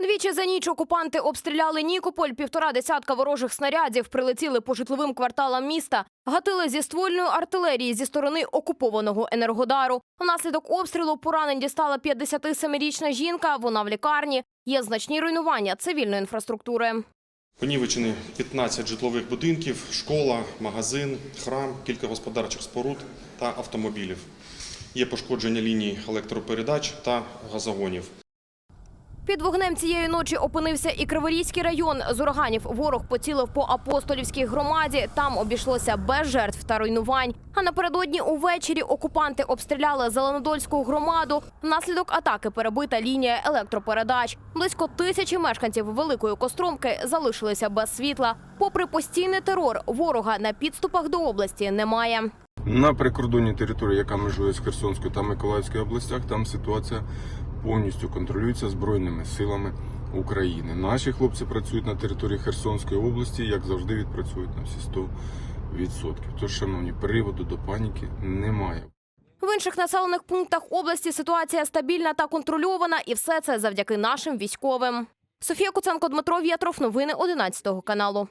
Двічі за ніч окупанти обстріляли Нікополь, півтора десятка ворожих снарядів прилетіли по житловим кварталам міста, гатили зі ствольної артилерії зі сторони окупованого енергодару. Внаслідок обстрілу поранень дістала 57-річна жінка. Вона в лікарні. Є значні руйнування цивільної інфраструктури. Понівечені 15 житлових будинків, школа, магазин, храм, кілька господарчих споруд та автомобілів. Є пошкодження ліній електропередач та газогонів. Під вогнем цієї ночі опинився і Криворізький район. З ураганів ворог поцілив по апостолівській громаді. Там обійшлося без жертв та руйнувань. А напередодні увечері окупанти обстріляли Зеленодольську громаду. Внаслідок атаки перебита лінія електропередач. Близько тисячі мешканців Великої Костромки залишилися без світла. Попри постійний терор, ворога на підступах до області немає. На прикордонній території, яка межує з Херсонською та Миколаївською областях, там ситуація повністю контролюється Збройними силами України. Наші хлопці працюють на території Херсонської області, як завжди, відпрацюють на всі 100%. Тож, шановні, приводу до паніки немає. В інших населених пунктах області ситуація стабільна та контрольована, і все це завдяки нашим військовим. Софія Куценко, Дмитро В'ятров. Новини 11 каналу.